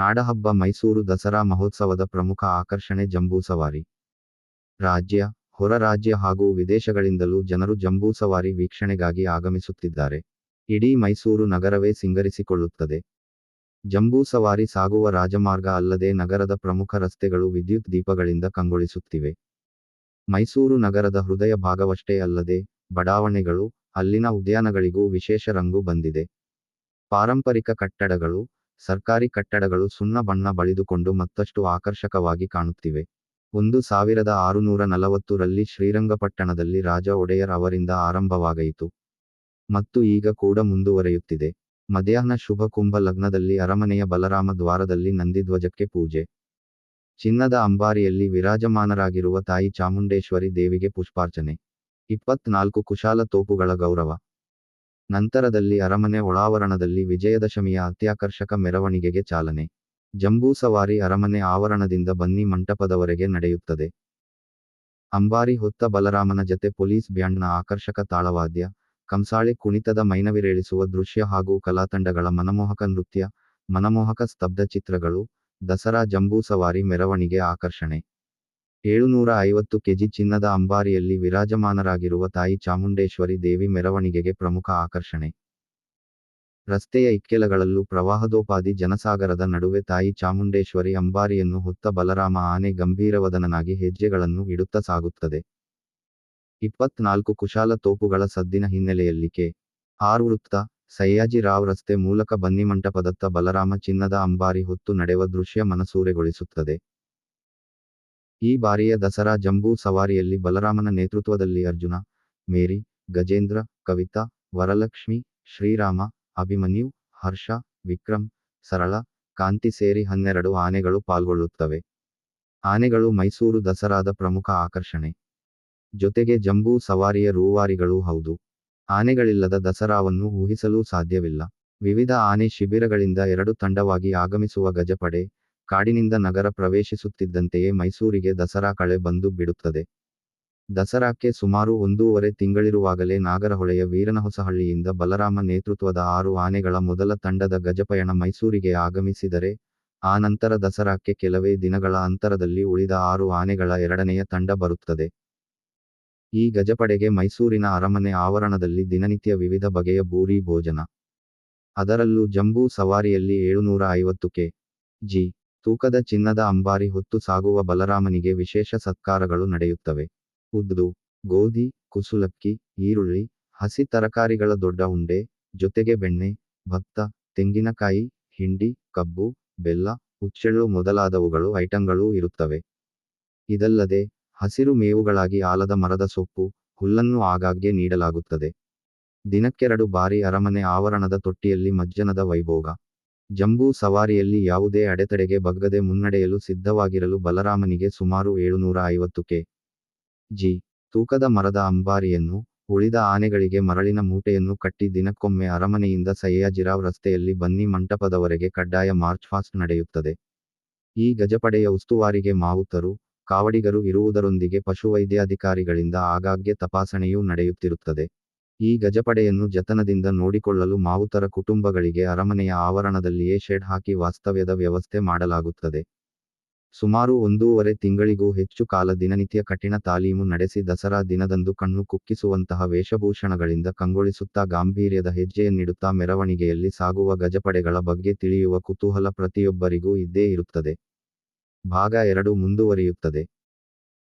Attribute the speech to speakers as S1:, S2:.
S1: ನಾಡಹಬ್ಬ ಮೈಸೂರು ದಸರಾ ಮಹೋತ್ಸವದ ಪ್ರಮುಖ ಆಕರ್ಷಣೆ ಜಂಬೂಸವಾರಿ ರಾಜ್ಯ, ಹೊರ ರಾಜ್ಯ ಹಾಗೂ ವಿದೇಶಗಳಿಂದಲೂ ಜನರು ಜಂಬೂಸವಾರಿ ವೀಕ್ಷಣೆಗಾಗಿ ಆಗಮಿಸುತ್ತಿದ್ದಾರೆ. ಇಡೀ ಮೈಸೂರು ನಗರವೇ ಸಿಂಗರಿಸಿಕೊಳ್ಳುತ್ತದೆ. ಜಂಬೂಸವಾರಿ ಸಾಗುವ ರಾಜಮಾರ್ಗ ಅಲ್ಲದೆ ನಗರದ ಪ್ರಮುಖ ರಸ್ತೆಗಳು ವಿದ್ಯುತ್ ದೀಪಗಳಿಂದ ಕಂಗೊಳಿಸುತ್ತಿವೆ. ಮೈಸೂರು ನಗರದ ಹೃದಯ ಭಾಗವಷ್ಟೇ ಅಲ್ಲದೆ, ಬಡಾವಣೆಗಳು, ಅಲ್ಲಿನ ಉದ್ಯಾನಗಳಿಗೂ ವಿಶೇಷ ರಂಗು ಬಂದಿದೆ. ಪಾರಂಪರಿಕ ಕಟ್ಟಡಗಳು ಸರ್ಕಾರಿ ಕಟ್ಟಡಗಳು ಸುಣ್ಣ ಬಣ್ಣ ಬಳಿದುಕೊಂಡು ಮತ್ತಷ್ಟು ಆಕರ್ಷಕವಾಗಿ ಕಾಣುತ್ತಿವೆ. ಒಂದು ಸಾವಿರದ ಆರುನೂರ ನಲವತ್ತರಲ್ಲಿ ಶ್ರೀರಂಗಪಟ್ಟಣದಲ್ಲಿ ರಾಜ ಒಡೆಯರ್ ಅವರಿಂದ ಆರಂಭವಾಗಯಿತು ಮತ್ತು ಈಗ ಕೂಡ ಮುಂದುವರೆಯುತ್ತಿದೆ. ಮಧ್ಯಾಹ್ನ ಶುಭ ಕುಂಭ ಲಗ್ನದಲ್ಲಿ ಅರಮನೆಯ ಬಲರಾಮ ದ್ವಾರದಲ್ಲಿ ನಂದಿಧ್ವಜಕ್ಕೆ ಪೂಜೆ. ಚಿನ್ನದ ಅಂಬಾರಿಯಲ್ಲಿ ವಿರಾಜಮಾನರಾಗಿರುವ ತಾಯಿ ಚಾಮುಂಡೇಶ್ವರಿ ದೇವಿಗೆ ಪುಷ್ಪಾರ್ಚನೆ. ಇಪ್ಪತ್ನಾಲ್ಕು ಕುಶಾಲ ತೋಪುಗಳ ಗೌರವ. ನಂತರದಲ್ಲಿ ಅರಮನೆ ಒಳಾವರಣದಲ್ಲಿ ವಿಜಯದಶಮಿಯ ಅತ್ಯಾಕರ್ಷಕ ಮೆರವಣಿಗೆಗೆ ಚಾಲನೆ. ಜಂಬೂಸವಾರಿ ಅರಮನೆ ಆವರಣದಿಂದ ಬನ್ನಿ ಮಂಟಪದವರೆಗೆ ನಡೆಯುತ್ತದೆ. ಅಂಬಾರಿ ಹೊತ್ತ ಬಲರಾಮನ ಜತೆ ಪೊಲೀಸ್ ಬ್ಯಾಂಡ್ನ ಆಕರ್ಷಕ ತಾಳವಾದ್ಯ, ಕಂಸಾಳೆ ಕುಣಿತದ ಮೈನವಿರೇಳಿಸುವ ದೃಶ್ಯ ಹಾಗೂ ಕಲಾತಂಡಗಳ ಮನಮೋಹಕ ನೃತ್ಯ, ಮನಮೋಹಕ ಸ್ತಬ್ಧ ಚಿತ್ರಗಳು, ದಸರಾ ಜಂಬೂಸವಾರಿ ಮೆರವಣಿಗೆ ಆಕರ್ಷಣೆ. ಏಳುನೂರ ಐವತ್ತು ಕೆಜಿ ಚಿನ್ನದ ಅಂಬಾರಿಯಲ್ಲಿ ವಿರಾಜಮಾನರಾಗಿರುವ ತಾಯಿ ಚಾಮುಂಡೇಶ್ವರಿ ದೇವಿ ಮೆರವಣಿಗೆಗೆ ಪ್ರಮುಖ ಆಕರ್ಷಣೆ. ರಸ್ತೆಯ ಇಕ್ಕೆಲಗಳಲ್ಲೂ ಪ್ರವಾಹದೋಪಾದಿ ಜನಸಾಗರದ ನಡುವೆ ತಾಯಿ ಚಾಮುಂಡೇಶ್ವರಿ ಅಂಬಾರಿಯನ್ನು ಹೊತ್ತ ಬಲರಾಮ ಆನೆ ಗಂಭೀರವದನನಾಗಿ ಹೆಜ್ಜೆಗಳನ್ನು ಇಡುತ್ತಾ ಸಾಗುತ್ತದೆ. ಇಪ್ಪತ್ನಾಲ್ಕು ಕುಶಾಲ ತೋಪುಗಳ ಸದ್ದಿನ ಹಿನ್ನೆಲೆಯಲ್ಲಿ ಕೆ. ಆರ್. ವೃತ್ತ ಸಯ್ಯಾಜಿರಾವ್ ರಸ್ತೆ ಮೂಲಕ ಬನ್ನಿಮಂಟಪದತ್ತ ಬಲರಾಮ ಚಿನ್ನದ ಅಂಬಾರಿ ಹೊತ್ತು ನಡೆವ ದೃಶ್ಯ ಮನಸೂರೆಗೊಳಿಸುತ್ತದೆ. ಈ ಬಾರಿಯ ದಸರಾ ಜಂಬೂ ಸವಾರಿಯಲ್ಲಿ ಬಲರಾಮನ ನೇತೃತ್ವದಲ್ಲಿ ಅರ್ಜುನ, ಮೇರಿ, ಗಜೇಂದ್ರ, ಕವಿತಾ, ವರಲಕ್ಷ್ಮಿ, ಶ್ರೀರಾಮ, ಅಭಿಮನ್ಯು, ಹರ್ಷ, ವಿಕ್ರಮ್, ಸರಳ, ಕಾಂತಿ ಸೇರಿ ಹನ್ನೆರಡು ಆನೆಗಳು ಪಾಲ್ಗೊಳ್ಳುತ್ತವೆ. ಆನೆಗಳು ಮೈಸೂರು ದಸರಾದ ಪ್ರಮುಖ ಆಕರ್ಷಣೆ. ಜೊತೆಗೆ ಜಂಬೂ ಸವಾರಿಯ ರೂವಾರಿಗಳೂ ಹೌದು. ಆನೆಗಳಿಲ್ಲದ ದಸರಾವನ್ನು ಊಹಿಸಲೂ ಸಾಧ್ಯವಿಲ್ಲ. ವಿವಿಧ ಆನೆ ಶಿಬಿರಗಳಿಂದ ಎರಡು ತಂಡವಾಗಿ ಆಗಮಿಸುವ ಗಜಪಡೆ ಕಾಡಿನಿಂದ ನಗರ ಪ್ರವೇಶಿಸುತ್ತಿದ್ದಂತೆಯೇ ಮೈಸೂರಿಗೆ ದಸರಾ ಕಳೆ ಬಂದು ಬಿಡುತ್ತದೆ. ದಸರಾಕ್ಕೆ ಸುಮಾರು ಒಂದೂವರೆ ತಿಂಗಳಿರುವಾಗಲೇ ನಾಗರಹೊಳೆಯ ವೀರನಹೊಸಹಳ್ಳಿಯಿಂದ ಬಲರಾಮ ನೇತೃತ್ವದ ಆರು ಆನೆಗಳ ಮೊದಲ ತಂಡದ ಗಜಪಯಣ ಮೈಸೂರಿಗೆ ಆಗಮಿಸಿದರೆ, ಆ ನಂತರ ದಸರಾಕ್ಕೆ ಕೆಲವೇ ದಿನಗಳ ಅಂತರದಲ್ಲಿ ಉಳಿದ ಆರು ಆನೆಗಳ ಎರಡನೆಯ ತಂಡ ಬರುತ್ತದೆ. ಈ ಗಜಪಡೆಗೆ ಮೈಸೂರಿನ ಅರಮನೆ ಆವರಣದಲ್ಲಿ ದಿನನಿತ್ಯ ವಿವಿಧ ಬಗೆಯ ಭೂರಿ ಭೋಜನ. ಅದರಲ್ಲೂ ಜಂಬೂ ಸವಾರಿಯಲ್ಲಿ ಏಳುನೂರ ಐವತ್ತು ಕೆ. ಜಿ. ತೂಕದ ಚಿನ್ನದ ಅಂಬಾರಿ ಹೊತ್ತು ಸಾಗುವ ಬಲರಾಮನಿಗೆ ವಿಶೇಷ ಸತ್ಕಾರಗಳು ನಡೆಯುತ್ತವೆ. ಉದ್ದು, ಗೋಧಿ, ಕುಸುಲಕ್ಕಿ, ಈರುಳ್ಳಿ, ಹಸಿ ತರಕಾರಿಗಳ ದೊಡ್ಡ ಉಂಡೆ, ಜೊತೆಗೆ ಬೆಣ್ಣೆ, ಭತ್ತ, ತೆಂಗಿನಕಾಯಿ, ಹಿಂಡಿ, ಕಬ್ಬು, ಬೆಲ್ಲ, ಹುಚ್ಚೆಳ್ಳು ಮೊದಲಾದವುಗಳು ಐಟಂಗಳೂ ಇರುತ್ತವೆ. ಇದಲ್ಲದೆ, ಹಸಿರು ಮೇವುಗಳಾಗಿ ಆಲದ ಮರದ ಸೊಪ್ಪು, ಹುಲ್ಲನ್ನು ಆಗಾಗ್ಗೆ ನೀಡಲಾಗುತ್ತದೆ. ದಿನಕ್ಕೆರಡು ಬಾರಿ ಅರಮನೆ ಆವರಣದ ತೊಟ್ಟಿಯಲ್ಲಿ ಮಜ್ಜನದ ವೈಭೋಗ. ಜಂಬೂ ಸವಾರಿಯಲ್ಲಿ ಯಾವುದೇ ಅಡೆತಡೆಗೆ ಬಗ್ಗದೆ ಮುನ್ನಡೆಯಲು ಸಿದ್ಧವಾಗಿರಲು ಬಲರಾಮನಿಗೆ ಸುಮಾರು ಏಳುನೂರ ಐವತ್ತು ಕೆ. ಜಿ. ತೂಕದ ಮರದ ಅಂಬಾರಿಯನ್ನು, ಉಳಿದ ಆನೆಗಳಿಗೆ ಮರಳಿನ ಮೂಟೆಯನ್ನು ಕಟ್ಟಿ ದಿನಕ್ಕೊಮ್ಮೆ ಅರಮನೆಯಿಂದ ಸಯ್ಯಾಜಿರಾವ್ ರಸ್ತೆಯಲ್ಲಿ ಬನ್ನಿ ಮಂಟಪದವರೆಗೆ ಕಡ್ಡಾಯ ಮಾರ್ಚ್ ಫಾಸ್ಟ್ ನಡೆಯುತ್ತದೆ. ಈ ಗಜಪಡೆಯ ಉಸ್ತುವಾರಿಗೆ ಮಾವುತರು, ಕಾವಡಿಗರು ಇರುವುದರೊಂದಿಗೆ ಪಶುವೈದ್ಯಾಧಿಕಾರಿಗಳಿಂದ ಆಗಾಗ್ಗೆ ತಪಾಸಣೆಯೂ ನಡೆಯುತ್ತಿರುತ್ತದೆ. ಈ ಗಜಪಡೆಯನ್ನು ಜತನದಿಂದ ನೋಡಿಕೊಳ್ಳಲು ಮಾವುತರ ಕುಟುಂಬಗಳಿಗೆ ಅರಮನೆಯ ಆವರಣದಲ್ಲಿಯೇ ಶೆಡ್ ಹಾಕಿ ವಾಸ್ತವ್ಯದ ವ್ಯವಸ್ಥೆ ಮಾಡಲಾಗುತ್ತದೆ. ಸುಮಾರು ಒಂದೂವರೆ ತಿಂಗಳಿಗೂ ಹೆಚ್ಚು ಕಾಲ ದಿನನಿತ್ಯ ಕಠಿಣ ತಾಲೀಮು ನಡೆಸಿ ದಸರಾ ದಿನದಂದು ಕಣ್ಣು ಕುಕ್ಕಿಸುವಂತಹ ವೇಷಭೂಷಣಗಳಿಂದ ಕಂಗೊಳಿಸುತ್ತಾ ಗಾಂಭೀರ್ಯದ ಹೆಜ್ಜೆಯನ್ನಿಡುತ್ತಾ ಮೆರವಣಿಗೆಯಲ್ಲಿ ಸಾಗುವ ಗಜಪಡೆಗಳ ಬಗ್ಗೆ ತಿಳಿಯುವ ಕುತೂಹಲ ಪ್ರತಿಯೊಬ್ಬರಿಗೂ ಇದ್ದೇ ಇರುತ್ತದೆ. ಭಾಗ ಎರಡು ಮುಂದುವರಿಯುತ್ತದೆ.